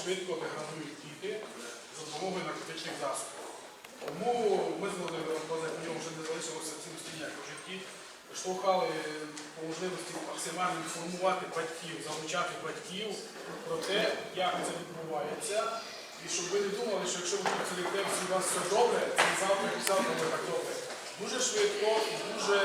швидко деградують діти за допомогою наркотичних засобів. Тому ми з Володимиром вже не залишилося цінності ніяк у житті. Штовхали по можливості максимально інформувати батьків, залучати батьків про те, як це відбувається. І щоб ви не думали, що якщо ви сидите, у вас все добре, це завтра і завтра буде так добре. Дуже швидко і дуже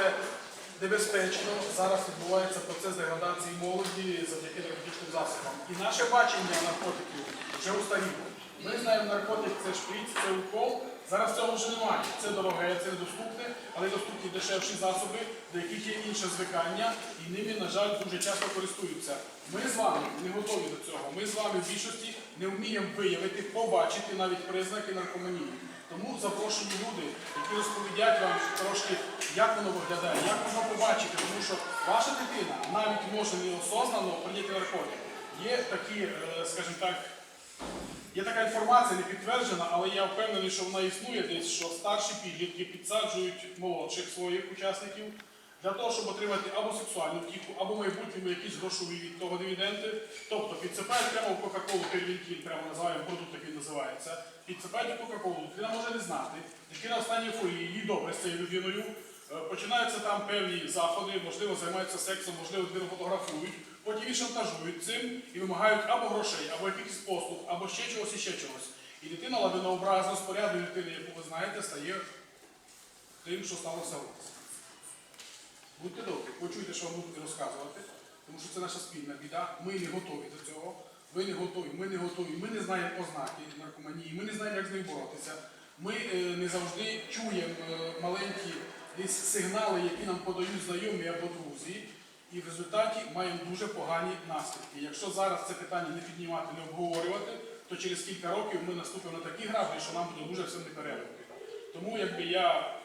небезпечно зараз відбувається процес деградації молоді завдяки наркотичним засобам. І наше бачення наркотиків вже устаріло. Ми знаємо, наркотик це шприц, це укол. Зараз цього вже немає. Це дороге, це недоступне, але доступні дешевші засоби, до яких є інше звикання, і ними, на жаль, дуже часто користуються. Ми з вами не готові до цього. Ми з вами в більшості не вміємо виявити, побачити навіть признаки наркоманії. Тому запрошені люди, які розповідять вам трошки, як воно виглядає, як можна побачити, тому що ваша дитина навіть може неосознано прийняти наркотик. Є такі, е, скажімо так, Є така інформація, не підтверджена, але я впевнений, що вона існує десь, що старші підлітки підсаджують молодших своїх учасників для того, щоб отримати або сексуальну втіху, або майбутньому якісь грошові від того дивіденди. Тобто підсипають прямо в Кока-Колу первінкін, прямо називаємо продукт, який називається. Підсипають у Кока-Колу, дитина може не знати. Дитина останній фолії, їй добре з цією людиною. Е, Починаються там певні заходи, можливо, займаються сексом, можливо, дитину фотографують. Потім їх шантажують цим і вимагають або грошей, або якихось послуг, або ще чогось і ще чогось. І дитина лавинообразно з порядної дитини, яку ви знаєте, стає тим, що сталося у вас. Будьте добрі, почуйте, що вам будуть розказувати, тому що це наша спільна біда. Ми не готові до цього. Ви не готові, ми не готові, ми не знаємо ознаки наркоманії, ми не знаємо, як з нею боротися. Ми е, не завжди чуємо е, маленькі десь сигнали, які нам подають знайомі або друзі, і в результаті маємо дуже погані наслідки. Якщо зараз це питання не піднімати, не обговорювати, то через кілька років ми наступимо на такі граблі, що нам буде дуже всім не переливки. Тому якби я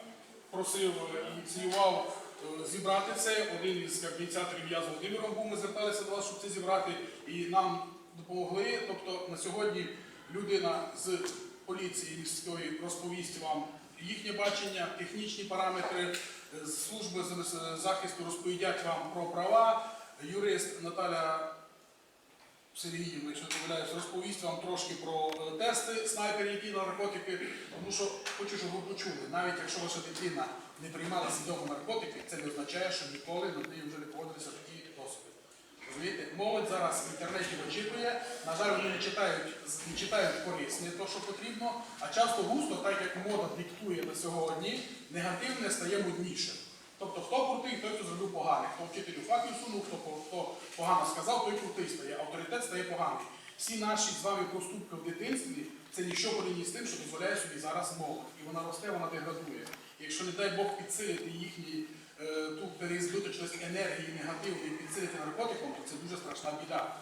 просив е, ініціював е, зібрати це. Один із ініціаторів я з Володимиром був, ми зверталися до вас, щоб це зібрати, і нам допомогли. Тобто на сьогодні людина з поліції міської розповість вам їхнє бачення, технічні параметри, е, служби захисту розповідять вам про права. Юрист Наталя Сергіївна, якщо не помиляюсь, розповість вам трошки про е, тести снайпери, які на наркотики. Тому що хочу, щоб ви почули, навіть якщо ваша дитина не приймала свідомо наркотики, це не означає, що ніколи над нею вже не проводилися такі. Молодь зараз в інтернеті вичитує, на жаль, вони не читають, не читають корисне, то, що потрібно, а часто густо, так як мода диктує на сьогодні, негативне стає моднішим. Тобто, хто крутий, той, хто зробив погане, хто вчителю факів сунув, хто, хто погано сказав, той крутий стає, авторитет стає поганий. Всі наші з вами проступки в дитинстві це нічого порівняно з тим, що дозволяє собі зараз молодь. І вона росте, вона деградує. Якщо, не дай Бог, підсилити їхні ту переізбиточність енергії негативної, підсилити наркотиком, то це дуже страшна біда.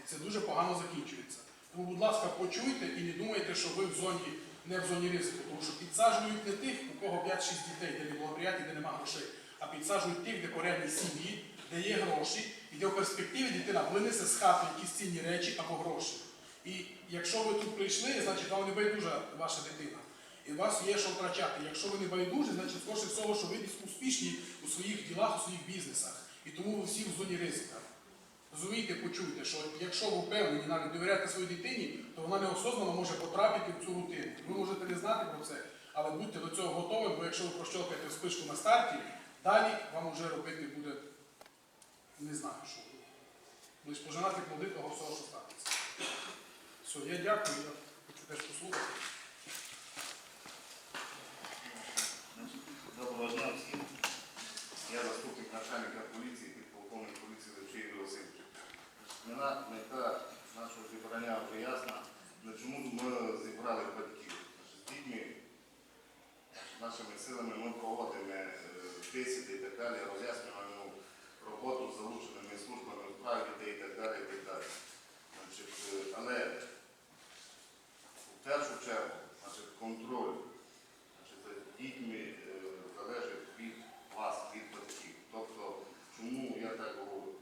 І це дуже погано закінчується. Тому, будь ласка, почуйте і не думайте, що ви в зоні не в зоні ризику, тому що підсаджують не тих, у кого 5-6 дітей, де не благоприятні, де немає грошей, а підсаджують тих, де порядні сім'ї, де є гроші, і де в перспективі дитина винесе з хати якісь цінні речі або гроші. І якщо ви тут прийшли, значить вам не байдужа ваша дитина. І у вас є що втрачати. Якщо ви не байдужі, значить скоріше всього, що ви успішні у своїх ділах, у своїх бізнесах. І тому ви всі в зоні ризика. Розумієте, почуйте, що якщо ви впевнені навіть довіряєте своїй дитині, то вона неосознано може потрапити в цю рутину. Ви можете не знати про це, але будьте до цього готові, бо якщо ви прощолкаєте спишку на старті, далі вам вже робити буде не знаю, що. Лиш пожинати плоди того всього, що станеться. Все, я дякую, я хочу теж послухати. Доброго дня всім. Я заступник начальника поліції, підполковник поліції Левчий Васильович. Мета, мета нашого зібрання вже ясна. На чому ми зібрали батьків? З дітьми, нашими силами ми проводимо е, бесіди і так далі, роз'яснюємо роботу з залученими службами у дітей і так далі. І так далі. Значить, е, але в першу чергу значить, контроль Значить, за дітьми е, залежить від вас, від батьків. Тобто, чому я так говорю?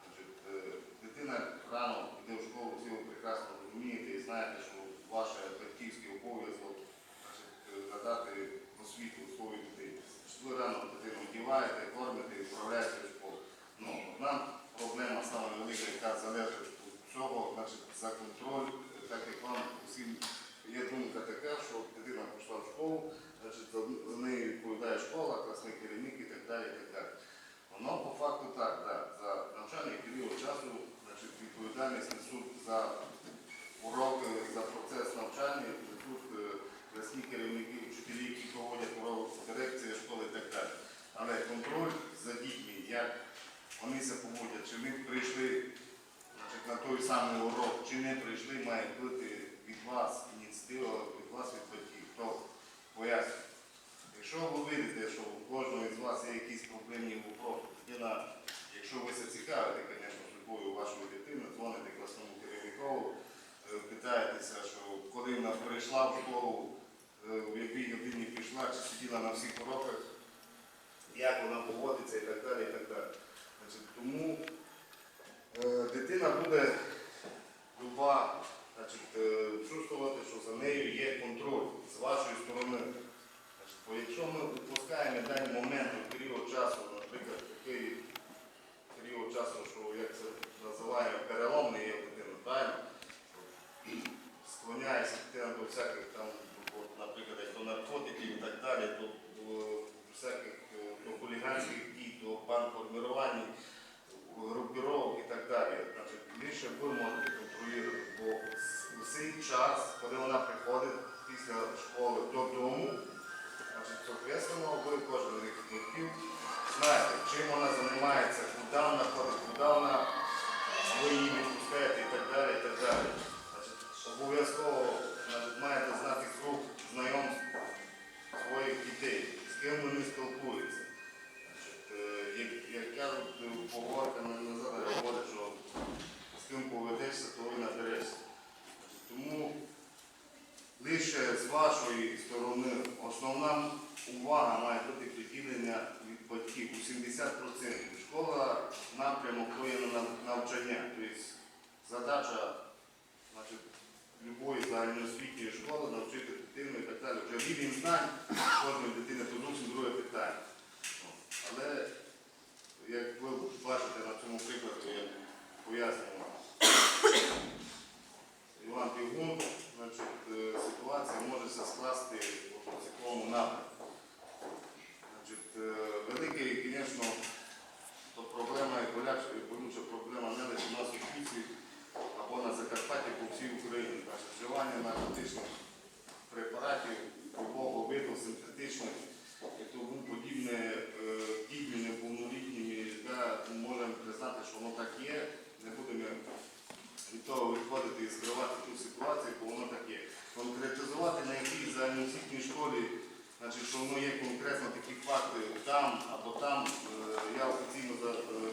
Значить, е, дитина рано йде в школу, всі ви прекрасно розумієте і знаєте, що ваш батьківський обов'язок значить, е, надати освіту своїй дитині. Значить, Ви рано дитину вдіваєте, кормите, відправляєте в школу. Ну, нам проблема саме велика, яка за значить, за контроль, так як вам усім є думка така, що дитина пішла в школу, значить, за, нею відповідає школа, класний керівник і так далі. І так далі. Воно по факту так, да, за навчальний період часу значить, відповідальність несуть за уроки, за процес навчання, несуть е, класні керівники, вчителі, які проводять урок, дирекція школи і так далі. Але контроль за дітьми, як вони себе поводять, чи вони прийшли значить, на той самий урок, чи не прийшли, має бути від вас ініціатива, від вас від батьків. Хто пояснює. Якщо ви видите, що у кожного із вас є якісь проблемні вопроси, якщо ви це цікавите, звісно, судьбою вашої дитини, дзвоните класному керівнику, е, питаєтеся, що коли вона прийшла в школу, е, в якій годині пішла, чи сиділа на всіх уроках, як вона поводиться і так далі. І так далі. Значить, тому дитина буде люба значить, е, чувствувати, що за нею є контроль з вашої сторони. Бо якщо ми відпускаємо даний момент у період часу, наприклад, такий період часу, що як це називаємо переломний знаєте, чим вона займається, куди вона ходить, куди вона ви її відпускаєте і так далі, і так далі. Обов'язково маєте знати круг знайомств своїх дітей, з ким вони спілкуються. Е, як, як кажуть, поговорка на назад говорить, що з ким поведешся, то і наберешся. Тому лише з вашої сторони основна увага має бути приділення від батьків у 70%. Школа напрямок на навчання. Тобто задача любої загальноосвітньої школи навчити дитину і так далі. Вже рівень знань кожної дитини то друге питання. Але як ви бачите на цьому прикладі, я пояснюю Іван Пігун, значить, е, ситуація може се скласти в такому напрямку. Значить, е, великий, звісно, то проблема і боляча, і болюча проблема не лише у нас у Києві або на Закарпатті, по всій Україні. Значить, вживання наркотичних препаратів любого виду, синтетичних і тому подібне е, дітьми неповнолітніми, да, можемо признати, що воно так є, не будемо від того виходити і скривати ту ситуацію, бо воно так є. Конкретизувати на якій загальноосвітній школі, значить, що воно є конкретно такі факти там або там, е, я офіційно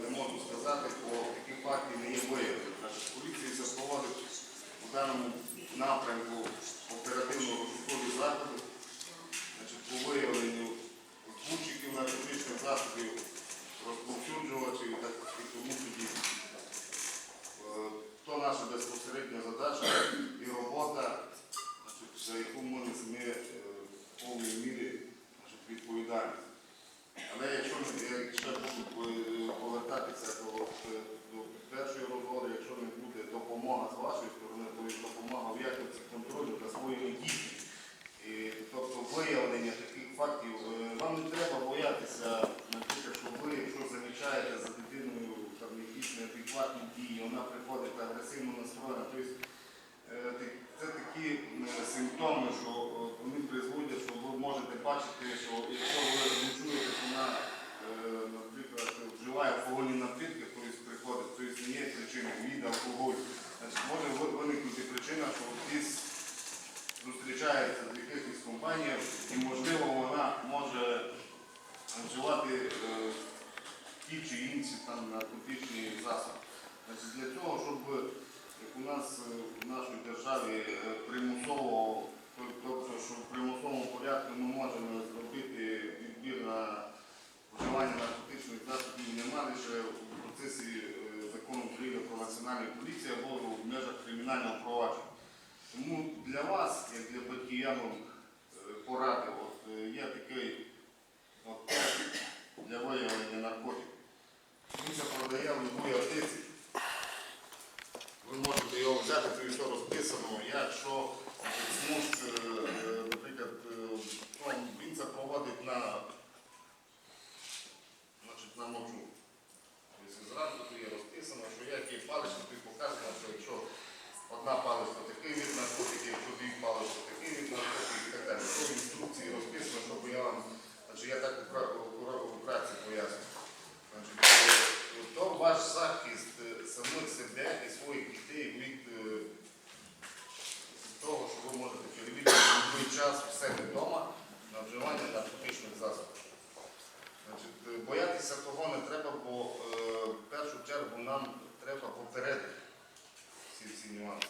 не можу сказати, бо такі факти не є виявлені. Поліція проводить у даному напрямку оперативно розшукові заходи, значить, по виявленню збутчиків наркотичних засобів, розповсюджувачів і так і тому подібне. Е, То наша безпосередня задача і робота, значить, за яку ми несемо е, в повній мірі значить, відповідальність. Але якщо ми як ще буду е, повертатися до, е, до першої розгоди, якщо не буде допомога з вашої сторони, то і допомога в якості контролю за своїми дітьми. І, тобто виявлення таких фактів, е, вам не треба боятися, наприклад, що ви, якщо замічаєте за дитиною там, якісь неадекватні дії, вона приходить агресивно настроєна. Тобто, е, так- це такі е, симптоми, що е, вони призводять, що ви можете бачити, що якщо ви не чуєте, що вона, е, наприклад, вживає алкогольні напитки, тобто приходить, тобто не є причиною від алкоголю. Значить, може ви- виникнути причина, що десь зустрічається з якихось компаніях і можливо вона може вживати е, ті чи інші там наркотичні засоби. Значить, для того, щоб як у нас е, в нашій державі е, примусово, тобто, що в примусовому порядку ми можемо зробити відбір на вживання наркотичних засобів нема лише у процесі е, закону України про національну поліцію або в межах кримінального провадження. Тому для вас, як для батьків, я вам е, порадив, от, е, є такий от, тест для виявлення наркотиків. Він це продає в будь-якій аптеці. Ви можете його взяти. Розписано, як що значить, смуг, е, е, наприклад, е, ну, він це проводить на, значить, на ночу. Тобто зранку тут є розписано, що як є паличка, тут показано, що якщо одна паличка такий від наркотиків, якщо дві палички такий від наркотиків і так далі. То в інструкції розписано, щоб я вам, значить, я так укра- укра- вкратце поясню. Значить, е, то ваш захист е, самих себе і своїх дітей від е, того, що ви можете перевірити в будь-який час в себе вдома на вживання наркотичних засобів. Значить, е, боятися того не треба, бо е, в першу чергу нам треба попередити всі ці нюанси.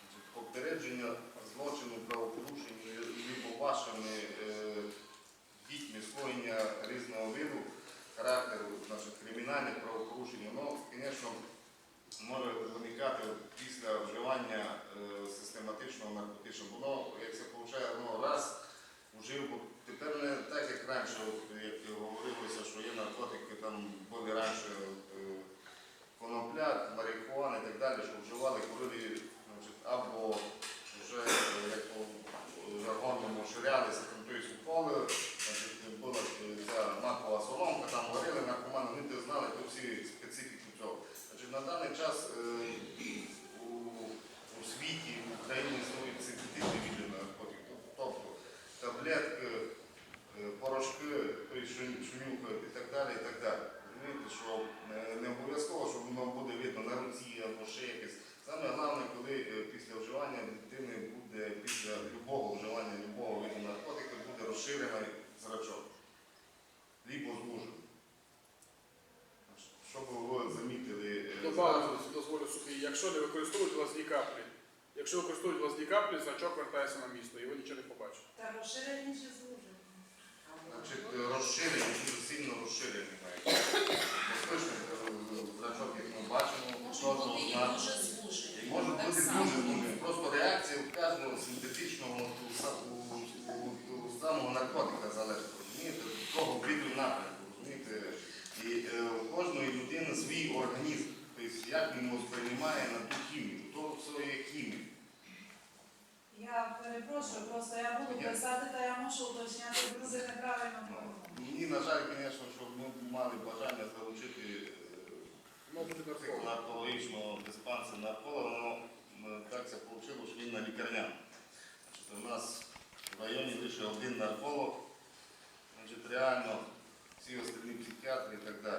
Значить, попередження злочину, правопорушень либо вашими е, дітьми скоєння різного виду характеру значить, кримінальних правопорушень, воно, звісно, може виникати от після вживання е, систематичного наркотичного. Воно, як це виходить, воно раз вжив, бо тепер не так, як раніше, от, як говорилося, що є наркотики, там були раніше от, е, конопля, марихуана і так далі, що вживали, курили значить, або вже е, як по жаргонному ширялися, тобто уколи, значить, була е, ця макова соломка, там варили наркомани, вони то знали то всі специфіку цього. Значить, на даний час е, у, у світі, в Україні існують синтетичні види наркотиків, тобто таблетки, порошки, тобто шуню- шунюхають і так далі, і так далі. Розумієте, що е, не обов'язково, що воно буде видно на руці або ще якесь. Саме головне, коли е, після вживання дитини буде, після любого вживання любого виду наркотика буде розширений зрачок, лібо звужений. Щоб ви замітили, е, Добавлю, дозволю сухий. Якщо не використовують власні каплі, якщо використовують власні каплі, значок вертається на місто, і ви нічого не побачите. Та розширені чи звужені? Значить, розширені, дуже сильно розширені мають. Безпечний зрачок, як ми бачимо, кожного з нас. Може бути дуже дуже. Просто реакція у кожного синтетичного самого наркотика залежить. Розумієте? Від того виду напрямку, розумієте? І е, у кожної людини свій організм. Тобто як він його сприймає на ту хімію. То все є хімія. Я перепрошую, просто я буду писати, та я мушу уточняти, друзі неправильно подумали. Мені, на жаль, звісно, щоб ми мали бажання залучити наркологічного диспансера нарколога, але так це вийшло, що він на. Значить, У нас в районі лише один нарколог, реально всі остальні психіатри і так далі.